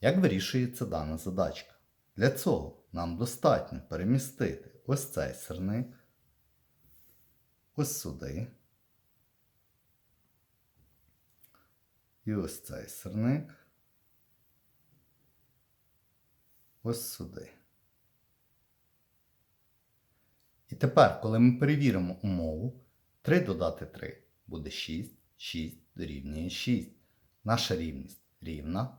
Як вирішується дана задачка? Для цього нам достатньо перемістити ось цей сирник, ось сюди. І ось цей сирник. Ось сюди. І тепер, коли ми перевіримо умову, 3 додати 3 буде 6, 6 дорівнює 6. Наша рівність рівна.